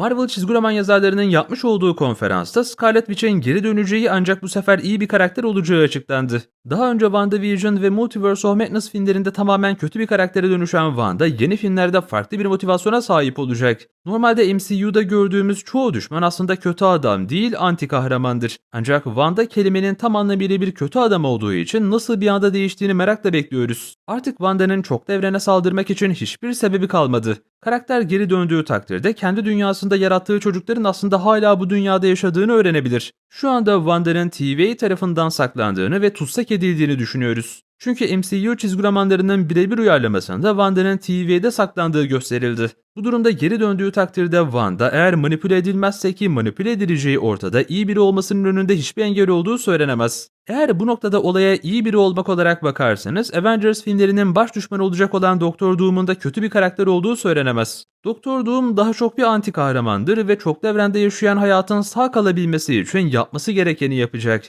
Marvel çizgi roman yazarlarının yapmış olduğu konferansta Scarlet Witch'in geri döneceği ancak bu sefer iyi bir karakter olacağı açıklandı. Daha önce WandaVision ve Multiverse of Madness filmlerinde tamamen kötü bir karaktere dönüşen Wanda yeni filmlerde farklı bir motivasyona sahip olacak. Normalde MCU'da gördüğümüz çoğu düşman aslında kötü adam değil anti kahramandır. Ancak Wanda kelimenin tam anlamıyla bir kötü adam olduğu için nasıl bir anda değiştiğini merakla bekliyoruz. Artık Wanda'nın çoklu evrene saldırmak için hiçbir sebebi kalmadı. Karakter geri döndüğü takdirde kendi dünyasında yarattığı çocukların aslında hala bu dünyada yaşadığını öğrenebilir. Şu anda Wanda'nın TVA tarafından saklandığını ve tutsak edildiğini düşünüyoruz. Çünkü MCU çizgi romanlarının birebir uyarlamasında Wanda'nın TV'de saklandığı gösterildi. Bu durumda geri döndüğü takdirde Wanda eğer manipüle edilmezse ki manipüle edileceği ortada iyi biri olmasının önünde hiçbir engel olduğu söylenemez. Eğer bu noktada olaya iyi biri olmak olarak bakarsanız Avengers filmlerinin baş düşmanı olacak olan Doktor Doom'un da kötü bir karakter olduğu söylenemez. Doktor Doom daha çok bir anti kahramandır ve çoklu evrende yaşayan hayatın sağ kalabilmesi için yapması gerekeni yapacak.